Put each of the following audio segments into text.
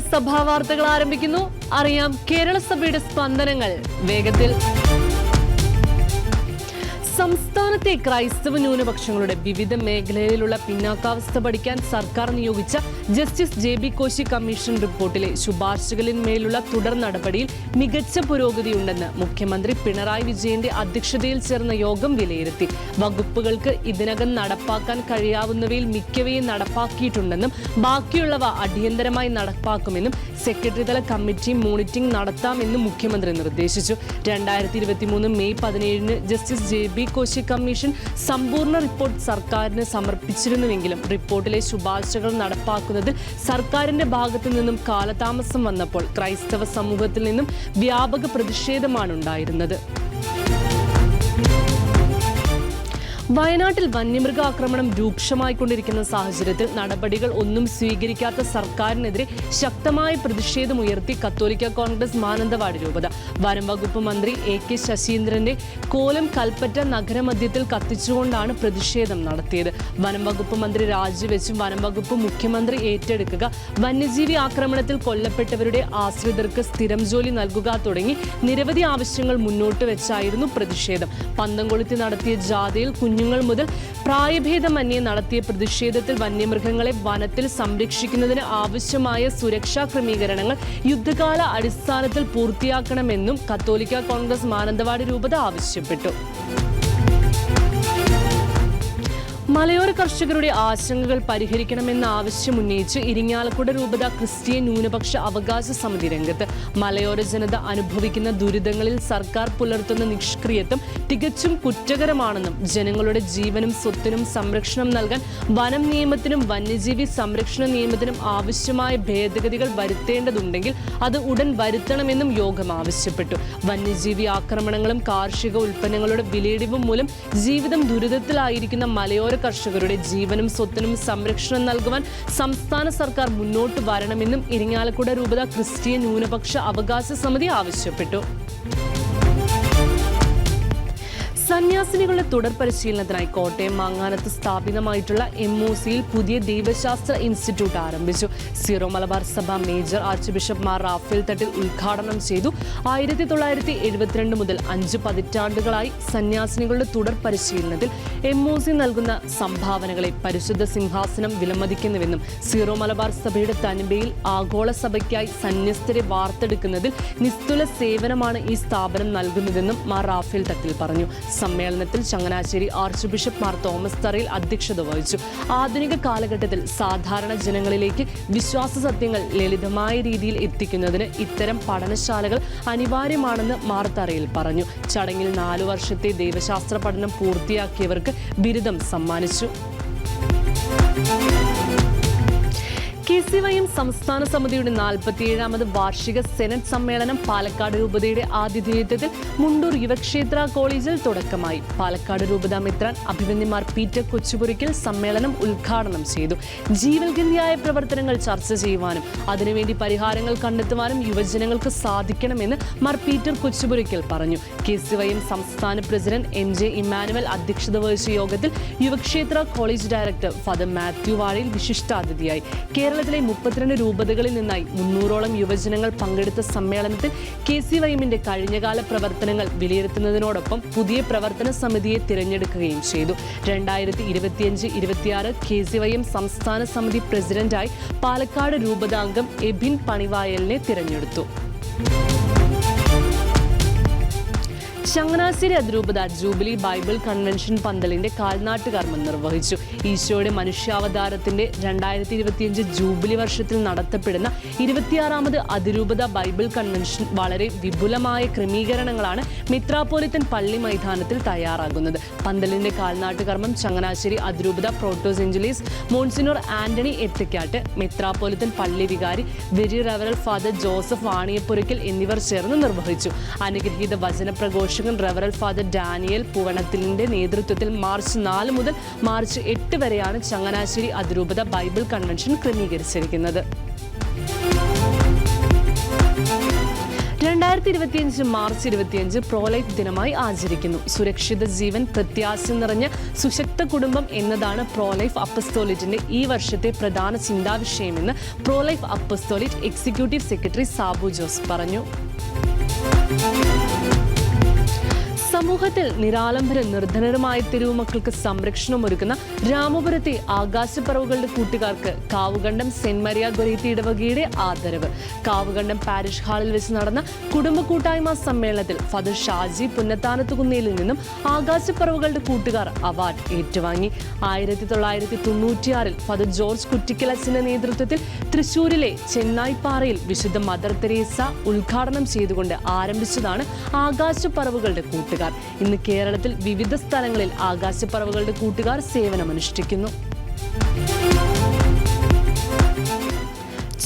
സഭാ വാർത്തകൾ ആരംഭിക്കുന്നു. അറിയാം കേരള സഭയുടെ സ്പന്ദനങ്ങൾ. വേഗത്തിൽ സംസ്ഥാനത്തെ ക്രൈസ്തവ ന്യൂനപക്ഷങ്ങളുടെ വിവിധ മേഖലയിലുള്ള പിന്നാക്കാവസ്ഥ പഠിക്കാൻ സർക്കാർ നിയോഗിച്ച justice J B Koshy commission റിപ്പോർട്ടിലെ ശുപാർശകളിന്മേലുള്ള തുടർ നടപടിയിൽ മികച്ച പുരോഗതിയുണ്ടെന്ന് മുഖ്യമന്ത്രി പിണറായി വിജയന്റെ അധ്യക്ഷതയിൽ ചേർന്ന യോഗം വിലയിരുത്തി. വകുപ്പുകൾക്ക് ഇതിനകം നടപ്പാക്കാൻ കഴിയാവുന്നവയിൽ മിക്കവയും നടപ്പാക്കിയിട്ടുണ്ടെന്നും ബാക്കിയുള്ളവ അടിയന്തരമായി നടപ്പാക്കുമെന്നും സെക്രട്ടറിതല കമ്മിറ്റി മോണിറ്ററിംഗ് നടത്താമെന്നും മുഖ്യമന്ത്രി നിർദ്ദേശിച്ചു. രണ്ടായിരത്തി മെയ് പതിനേഴിന് justice J B Koshy commission സമ്പൂർണ റിപ്പോർട്ട് സർക്കാരിന് സമർപ്പിച്ചിരുന്നുവെങ്കിലും റിപ്പോർട്ടിലെ ശുപാർശകൾ നടപ്പാക്കുന്നതിൽ സർക്കാരിന്റെ ഭാഗത്തു നിന്നും കാലതാമസം വന്നപ്പോൾ ക്രൈസ്തവ സമൂഹത്തിൽ നിന്നും വ്യാപക പ്രതിഷേധമാണ് ഉണ്ടായിരുന്നത്. വയനാട്ടിൽ വന്യമൃഗാക്രമണം രൂക്ഷമായിക്കൊണ്ടിരിക്കുന്ന സാഹചര്യത്തിൽ നടപടികൾ ഒന്നും സ്വീകരിക്കാത്ത സർക്കാരിനെതിരെ ശക്തമായ പ്രതിഷേധമുയർത്തി കത്തോലിക്ക കോൺഗ്രസ് മാനന്തവാടി രൂപത. വനം വകുപ്പ് മന്ത്രി എ കെ ശശീന്ദ്രന്റെ കോലം കൽപ്പറ്റ നഗരമധ്യത്തിൽ കത്തിച്ചുകൊണ്ടാണ് പ്രതിഷേധം നടത്തിയത്. വനം വകുപ്പ് മന്ത്രി രാജിവെച്ചും വനം വകുപ്പ് മുഖ്യമന്ത്രി ഏറ്റെടുക്കുക വന്യജീവി ആക്രമണത്തിൽ കൊല്ലപ്പെട്ടവരുടെ ആശ്രിതർക്ക് സ്ഥിരം ജോലി നൽകുക തുടങ്ങി നിരവധി ആവശ്യങ്ങൾ മുന്നോട്ട് വെച്ചായിരുന്നു പ്രതിഷേധം. പന്തം കൊളുത്തി നടത്തിയ ജാഥയിൽ കുഞ്ഞുങ്ങൾ മുതൽ പ്രായഭേദമന്യേ നടത്തിയ പ്രതിഷേധത്തിൽ വന്യമൃഗങ്ങളെ വനത്തിൽ സംരക്ഷിക്കുന്നതിന് ആവശ്യമായ സുരക്ഷാ ക്രമീകരണങ്ങൾ യുദ്ധകാല അടിസ്ഥാനത്തിൽ പൂർത്തിയാക്കണമെന്നും കത്തോലിക്ക കോൺഗ്രസ് മാനന്തവാടി രൂപത ആവശ്യപ്പെട്ടു. മലയോര കർഷകരുടെ ആശങ്കകൾ പരിഹരിക്കണമെന്ന ആവശ്യം ഉന്നയിച്ച് ഇരിങ്ങാലക്കുട രൂപത ക്രിസ്ത്യൻ ന്യൂനപക്ഷ അവകാശ സമിതി രംഗത്ത് മലയോര ജനത അനുഭവിക്കുന്ന ദുരിതങ്ങളിൽ സർക്കാർ പുലർത്തുന്ന നിഷ്ക്രിയത്വം തികച്ചും കുറ്റകരമാണെന്നും ജനങ്ങളുടെ ജീവനും സ്വത്തിനും സംരക്ഷണം നൽകാൻ വനം നിയമത്തിനും വന്യജീവി സംരക്ഷണ നിയമത്തിനും ആവശ്യമായ ഭേദഗതികൾ വരുത്തേണ്ടതുണ്ടെങ്കിൽ അത് ഉടൻ വരുത്തണമെന്നും യോഗം ആവശ്യപ്പെട്ടു. വന്യജീവി ആക്രമണങ്ങളും കാർഷിക ഉൽപ്പന്നങ്ങളുടെ വിലയിടിവും മൂലം ജീവിതം ദുരിതത്തിലായിരിക്കുന്ന മലയോര കർഷകരുടെ ജീവനും സ്വത്തിനും സംരക്ഷണം നൽകുവാൻ സംസ്ഥാന സർക്കാർ മുന്നോട്ട് വരണമെന്നും ഇരിങ്ങാലക്കുട രൂപത ക്രിസ്ത്യൻ ന്യൂനപക്ഷ അവകാശ സമിതി ആവശ്യപ്പെട്ടു. സന്യാസിനികളുടെ തുടർ പരിശീലനത്തിനായി കോട്ടയം മാങ്ങാനത്ത് സ്ഥാപിതമായിട്ടുള്ള എം ഒ സിയിൽ പുതിയ ദൈവശാസ്ത്ര ഇൻസ്റ്റിറ്റ്യൂട്ട് ആരംഭിച്ചു. സീറോ മലബാർ സഭ major archbishop Mar Rafale Thattil ഉദ്ഘാടനം ചെയ്തു. ആയിരത്തി തൊള്ളായിരത്തി എഴുപത്തിരണ്ട് മുതൽ അഞ്ച് പതിറ്റാണ്ടുകളായി സന്യാസിനികളുടെ തുടർ പരിശീലനത്തിൽ എം ഒ സി നൽകുന്ന സംഭാവനകളെ പരിശുദ്ധ സിംഹാസനം വിലമതിക്കുന്നുവെന്നും സീറോ മലബാർ സഭയുടെ തനിമയിൽ ആഗോള സഭയ്ക്കായി സന്യസ്തരെ വാർത്തെടുക്കുന്നതിൽ നിസ്തുല സേവനമാണ് ഈ സ്ഥാപനം നൽകുന്നതെന്നും മാർ റാഫേൽ തട്ടിൽ പറഞ്ഞു. സമ്മേളനത്തിൽ Changanassery archbishop Mar Thomas Tharayil അധ്യക്ഷത വഹിച്ചു. ആധുനിക കാലഘട്ടത്തിൽ സാധാരണ ജനങ്ങളിലേക്ക് വിശ്വാസ സത്യങ്ങൾ ലളിതമായ രീതിയിൽ എത്തിക്കുന്നതിന് ഇത്തരം പഠനശാലകൾ അനിവാര്യമാണെന്ന് മാർ തറയിൽ പറഞ്ഞു. ചടങ്ങിൽ നാലു വർഷത്തെ ദൈവശാസ്ത്ര പഠനം പൂർത്തിയാക്കിയവർക്ക് ബിരുദം സമ്മാനിച്ചു. കെ സി വൈ എം സംസ്ഥാന സമിതിയുടെ നാൽപ്പത്തിയേഴാമത് വാർഷിക സെനറ്റ് സമ്മേളനം പാലക്കാട് രൂപതയുടെ ആതിഥേയത്വത്തിൽ മുണ്ടൂർ യുവക്ഷേത്ര കോളേജിൽ തുടക്കമായി. പാലക്കാട് രൂപത മിത്രൻ അഭിമന്യമാർ പീറ്റർ കൊച്ചുപുരിക്കൽ സമ്മേളനം ഉദ്ഘാടനം ചെയ്തു. ജീവൽഗന്ധിയായ പ്രവർത്തനങ്ങൾ ചർച്ച ചെയ്യുവാനും അതിനുവേണ്ടി പരിഹാരങ്ങൾ കണ്ടെത്തുവാനും യുവജനങ്ങൾക്ക് സാധിക്കണമെന്ന് മാർ പീറ്റർ കൊച്ചുപുരിക്കൽ പറഞ്ഞു. കെ സി വൈ എം സംസ്ഥാന പ്രസിഡന്റ് എം ജെ ഇമ്മാനുവൽ അധ്യക്ഷത വഹിച്ച യോഗത്തിൽ Yuvakshetra college director father Mathew Vazhayil വിശിഷ്ടാതിഥിയായി. കേരളത്തിലെ മുപ്പത്തിരണ്ട് രൂപതകളിൽ നിന്നായി മുന്നൂറോളം യുവജനങ്ങൾ പങ്കെടുത്ത സമ്മേളനത്തിൽ കെ സി വൈമിന്റെ കഴിഞ്ഞകാല പ്രവർത്തനങ്ങൾ വിലയിരുത്തുന്നതിനോടൊപ്പം പുതിയ പ്രവർത്തന സമിതിയെ തിരഞ്ഞെടുക്കുകയും ചെയ്തു. രണ്ടായിരത്തി ഇരുപത്തിയഞ്ച് ഇരുപത്തിയാറ് കെ സി വൈ എം സംസ്ഥാന സമിതി പ്രസിഡന്റായി പാലക്കാട് രൂപതാംഗം എബിൻ പണിവായലിനെ തിരഞ്ഞെടുത്തു. ചങ്ങനാശ്ശേരി അതിരൂപത ജൂബിലി ബൈബിൾ കൺവെൻഷൻ പന്തലിന്റെ കാൽനാട്ട് കർമ്മം നിർവഹിച്ചു. ഈശോയുടെ മനുഷ്യാവതാരത്തിന്റെ രണ്ടായിരത്തി ഇരുപത്തിയഞ്ച് ജൂബിലി വർഷത്തിൽ നടത്തപ്പെടുന്ന ഇരുപത്തിയാറാമത് അതിരൂപത ബൈബിൾ കൺവെൻഷൻ വളരെ വിപുലമായ ക്രമീകരണങ്ങളാണ് മിത്രാപോലിത്തൻ പള്ളി മൈതാനത്തിൽ തയ്യാറാകുന്നത്. പന്തലിന്റെ കാൽനാട്ട് കർമ്മം ചങ്ങനാശ്ശേരി അതിരൂപത പ്രോട്ടോസ് എഞ്ചലീസ് മോൺസിനോർ ആന്റണി എത്തിക്കാട്ട് മിത്രാപോലിത്തൻ പള്ളി വികാരി വെരി റവറൽ ഫാദർ ജോസഫ് വാണിയപ്പുരയ്ക്കൽ എന്നിവർ ചേർന്ന് നിർവഹിച്ചു. അനുഗ്രഹീത വചന പ്രഘോഷകൻ റവറൽ ഫാദർ ഡാനിയൽ പൂവണത്തിലിന്റെ നേതൃത്വത്തിൽ മാർച്ച് നാല് മുതൽ മാർച്ച് എട്ട് വരെയാണ് ചങ്ങനാശ്ശേരി അതിരൂപത ബൈബിൾ കൺവെൻഷൻ ക്രമീകരിച്ചിരിക്കുന്നത്. രണ്ടായിരത്തി ഇരുപത്തിയഞ്ച് മാർച്ച് ഇരുപത്തിയഞ്ച് പ്രോലൈഫ് ദിനമായി ആചരിക്കുന്നു. സുരക്ഷിത ജീവൻ പ്രത്യാശ നിറഞ്ഞ സുശക്ത കുടുംബം എന്നതാണ് പ്രോലൈഫ് അപ്പസ്തോലിറ്റിന്റെ ഈ വർഷത്തെ പ്രധാന ചിന്താവിഷയമെന്ന് pro life apostolate executive secretary Sabu Jose പറഞ്ഞു. സമൂഹത്തിൽ നിരാലംബര നിർധനരുമായ തെരുവുമക്കൾക്ക് സംരക്ഷണം ഒരുക്കുന്ന രാമപുരത്തെ ആകാശപ്പറവുകളുടെ കൂട്ടുകാർക്ക് കാവുകണ്ടം സെന്റ് മരിയ ഗൊരേത്തി ഇടവകയുടെ ആദരവ്. കാവുകണ്ടം പാരിഷ് ഹാളിൽ വെച്ച് നടന്ന കുടുംബ കൂട്ടായ്മ സമ്മേളനത്തിൽ ഫദർ ഷാജി പുന്നത്താനത്തുകുന്നയിൽ നിന്നും ആകാശപ്പറവുകളുടെ കൂട്ടുകാർ അവാർഡ് ഏറ്റുവാങ്ങി. ആയിരത്തി തൊള്ളായിരത്തി തൊണ്ണൂറ്റിയാറിൽ ഫദർ ജോർജ് കുറ്റിക്കലച്ചിന്റെ നേതൃത്വത്തിൽ തൃശൂരിലെ ചെന്നായിപ്പാറയിൽ വിശുദ്ധ മദർ തെരേസ ഉദ്ഘാടനം ചെയ്തുകൊണ്ട് ആരംഭിച്ചതാണ് ആകാശപ്പറവുകളുടെ കൂട്ടുകാർ. ഇന്ന് കേരളത്തിൽ വിവിധ സ്ഥലങ്ങളിൽ ആകാശപ്പറവുകളുടെ കൂട്ടുകാർ സേവനമനുഷ്ഠിക്കുന്നു.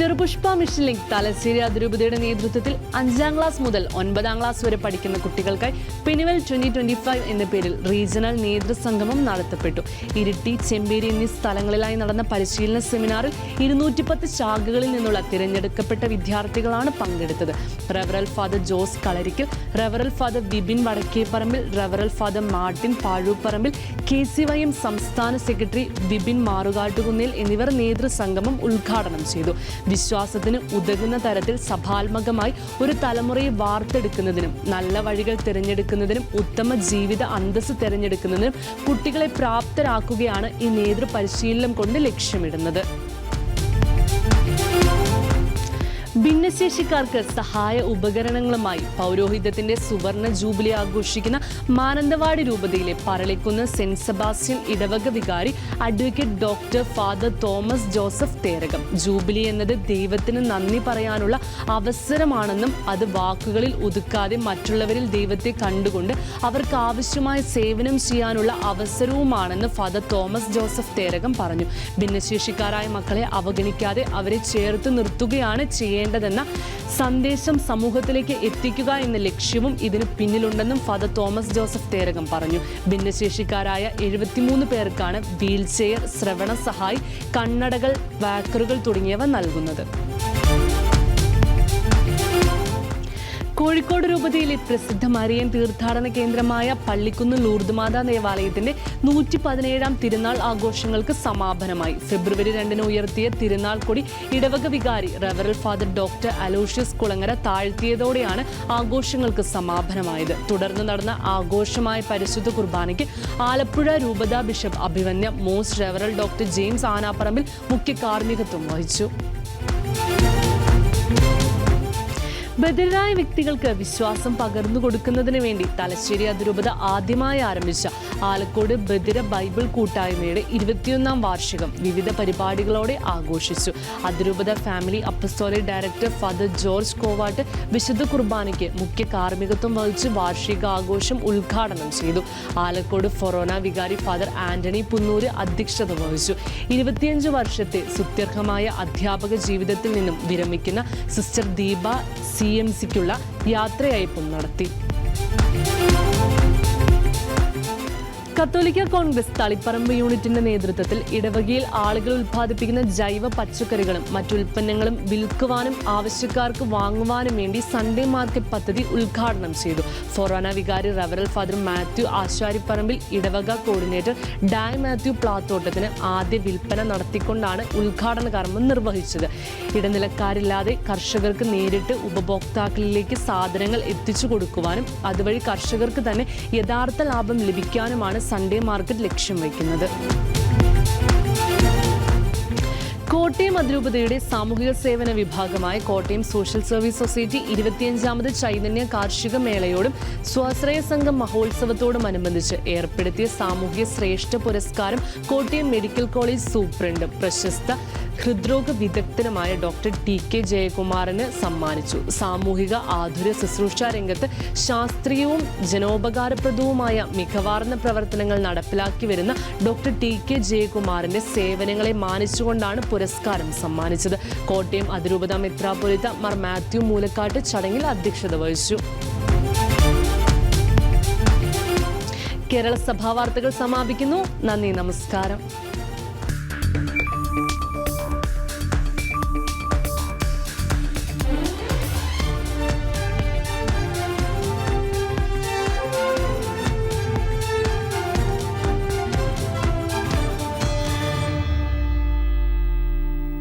ചെറുപുഷ്പ മിഷൻ ലിങ്ക് തലശ്ശേരി അതിരൂപതയുടെ നേതൃത്വത്തിൽ അഞ്ചാം ക്ലാസ് മുതൽ ഒൻപതാം ക്ലാസ് വരെ പഠിക്കുന്ന കുട്ടികൾക്കായി പിനിവൽ ട്വന്റി ട്വന്റി ഫൈവ് എന്ന പേരിൽ റീജിയണൽ നേതൃസംഗമം നടത്തപ്പെട്ടു. ഇരിട്ടി ചെമ്പേരി എന്നീ സ്ഥലങ്ങളിലായി നടന്ന പരിശീലന സെമിനാറിൽ ഇരുന്നൂറ്റി പത്ത് ശാഖകളിൽ നിന്നുള്ള തിരഞ്ഞെടുക്കപ്പെട്ട വിദ്യാർത്ഥികളാണ് പങ്കെടുത്തത്. റവറൽ ഫാദർ ജോസ് കളരിക്കൽ റവറൽ father Bibin Vadakkeparambil റവറൽ father Martin Pazhoopparambil K C Y M സംസ്ഥാന സെക്രട്ടറി ബിബിൻ മാറുകാട്ടുകുന്നേൽ എന്നിവർ നേതൃസംഗമം ഉദ്ഘാടനം ചെയ്തു. വിശ്വാസത്തിന് ഉതകുന്ന തരത്തിൽ സഭാത്മകമായി ഒരു തലമുറയെ വാർത്തെടുക്കുന്നതിനും നല്ല വഴികൾ തിരഞ്ഞെടുക്കുന്നതിനും ഉത്തമ ജീവിത അന്തസ് തിരഞ്ഞെടുക്കുന്നതിനും കുട്ടികളെ പ്രാപ്തരാക്കുകയാണ് ഈ നേതൃ പരിശീലനം കൊണ്ട് ലക്ഷ്യമിടുന്നത്. ഭിന്നശേഷിക്കാർക്ക് സഹായ ഉപകരണങ്ങളുമായി പൗരോഹിത്യത്തിന്റെ സുവർണ ജൂബിലി ആഘോഷിക്കുന്ന മാനന്തവാടി രൂപതയിലെ പറളിക്കുന്ന് സെന്റ് സെബാസ്റ്റ്യൻ ഇടവക വികാരി advocate doctor father Thomas Joseph Therakam. Jubilee എന്നത് ദൈവത്തിന് നന്ദി പറയാനുള്ള അവസരമാണെന്നും അത് വാക്കുകളിൽ ഒതുക്കാതെ മറ്റുള്ളവരിൽ ദൈവത്തെ കണ്ടുകൊണ്ട് അവർക്ക് ആവശ്യമായ സേവനം ചെയ്യാനുള്ള അവസരവുമാണെന്ന് ഫാദർ തോമസ് ജോസഫ് തേരകം പറഞ്ഞു. ഭിന്നശേഷിക്കാരായ മക്കളെ അവഗണിക്കാതെ അവരെ ചേർത്ത് നിർത്തുകയാണ് ചെയ്യേണ്ടതെന്ന സന്ദേശം സമൂഹത്തിലേക്ക് എത്തിക്കുക എന്ന ലക്ഷ്യവും ഇതിന് പിന്നിലുണ്ടെന്നും ഫാദർ തോമസ് ജോസഫ് തേരകം പറഞ്ഞു. ഭിന്നശേഷിക്കാരായ എഴുപത്തിമൂന്ന് പേർക്കാണ് വീൽ ചെയർ ശ്രവണ സഹായി കണ്ണടകൾ വാക്കറുകൾ തുടങ്ങിയവ നൽകുന്നത്. കോഴിക്കോട് രൂപതയിലെ പ്രസിദ്ധ മരിയൻ തീർത്ഥാടന കേന്ദ്രമായ പള്ളിക്കുന്ന് ലൂർദ്മാത ദേവാലയത്തിന്റെ നൂറ്റി പതിനേഴാം തിരുനാൾ ആഘോഷങ്ങൾക്ക് സമാപനമായി. ഫെബ്രുവരി രണ്ടിന് ഉയർത്തിയ തിരുനാൾ കൊടി ഇടവക വികാരി റെവറൽ ഫാദർ ഡോക്ടർ അലോഷ്യസ് കുളങ്ങര താഴ്ത്തിയതോടെയാണ് ആഘോഷങ്ങൾക്ക് സമാപനമായത്. തുടർന്ന് നടന്ന ആഘോഷമായ പരിശുദ്ധ കുർബാനയ്ക്ക് ആലപ്പുഴ രൂപത ബിഷപ്പ് അഭിമന്യ മോസ്റ്റ് റെവറൽ ഡോക്ടർ ജെയിംസ് ആനാപ്പറമ്പിൽ മുഖ്യ കാർമ്മികത്വം വഹിച്ചു. ബദിരായ വ്യക്തികൾക്ക് വിശ്വാസം പകർന്നു കൊടുക്കുന്നതിന് വേണ്ടി തലശ്ശേരി അതിരൂപത ആദ്യമായി ആരംഭിച്ച ആലക്കോട് ബദിര ബൈബിൾ കൂട്ടായ്മയുടെ ഇരുപത്തിയൊന്നാം വാർഷികം വിവിധ പരിപാടികളോടെ ആഘോഷിച്ചു. അതിരൂപത family apostolic director father George Kovattu വിശുദ്ധ കുർബാനയ്ക്ക് മുഖ്യ കാർമ്മികത്വം വഹിച്ച് വാർഷിക ആഘോഷം ഉദ്ഘാടനം ചെയ്തു. ആലക്കോട് ഫൊറോന വികാരി ഫാദർ ആന്റണി പുന്നൂര് അധ്യക്ഷത വഹിച്ചു. ഇരുപത്തിയഞ്ച് വർഷത്തെ സുത്യർഹമായ അധ്യാപക ജീവിതത്തിൽ നിന്നും വിരമിക്കുന്ന സിസ്റ്റർ ദീപ സി എം സിക്കുള്ള യാത്രയയപ്പും നടത്തി. കത്തോലിക്ക കോൺഗ്രസ് തളിപ്പറമ്പ് യൂണിറ്റിന്റെ നേതൃത്വത്തിൽ ഇടവകയിൽ ആളുകൾ ഉൽപ്പാദിപ്പിക്കുന്ന ജൈവ പച്ചക്കറികളും മറ്റുൽപ്പന്നങ്ങളും വിൽക്കുവാനും ആവശ്യക്കാർക്ക് വാങ്ങുവാനും വേണ്ടി സൺഡേ മാർക്കറ്റ് പദ്ധതി ഉദ്ഘാടനം ചെയ്തു. ഫൊറാന വികാരി റവറൽ ഫാദർ മാത്യു ആശാരിപ്പറമ്പിൽ ഇടവക കോർഡിനേറ്റർ ഡായ് മാത്യു പ്ലാത്തോട്ടത്തിന് ആദ്യ വിൽപ്പന നടത്തിക്കൊണ്ടാണ് ഉദ്ഘാടന കർമ്മം നിർവഹിച്ചത്. ഇടനിലക്കാരില്ലാതെ കർഷകർക്ക് നേരിട്ട് ഉപഭോക്താക്കളിലേക്ക് സാധനങ്ങൾ എത്തിച്ചു കൊടുക്കുവാനും അതുവഴി കർഷകർക്ക് തന്നെ യഥാർത്ഥ ലാഭം ലഭിക്കാനുമാണ് സൺഡേ മാർക്കറ്റ് ലക്ഷ്യം വയ്ക്കുന്നത്. കോട്ടയം അതിരൂപതയുടെ സാമൂഹിക സേവന വിഭാഗമായ കോട്ടയം സോഷ്യൽ സർവീസ് സൊസൈറ്റി ഇരുപത്തിയഞ്ചാമത് ചൈതന്യ കാർഷിക മേളയോടും സ്വാശ്രയ സംഘം മഹോത്സവത്തോടും അനുബന്ധിച്ച് ഏർപ്പെടുത്തിയ സാമൂഹിക ശ്രേഷ്ഠ പുരസ്കാരം കോട്ടയം മെഡിക്കൽ കോളേജ് സൂപ്രണ്ട് പ്രശസ്ത ഹൃദ്രോഗ വിദഗ്ധനുമായ ഡോക്ടർ ടി കെ ജയകുമാറിന് സമ്മാനിച്ചു. സാമൂഹിക ആതുര ശുശ്രൂഷ രംഗത്ത് ശാസ്ത്രീയവും ജനോപകാരപ്രദവുമായ മികവാർന്ന പ്രവർത്തനങ്ങൾ നടപ്പിലാക്കി വരുന്ന ഡോക്ടർ ടി കെ ജയകുമാറിന്റെ സേവനങ്ങളെ മാനിച്ചുകൊണ്ടാണ് പുരസ്കാരം സമ്മാനിച്ചത്. കോട്ടയം അതിരൂപത മിത്രാപുരിത മാർ മാത്യു മൂലക്കാട്ട് ചടങ്ങിൽ അധ്യക്ഷത വഹിച്ചു. കേരള സഭാ വാർത്തകൾ സമാപിക്കുന്നു. നന്ദി നമസ്കാരം.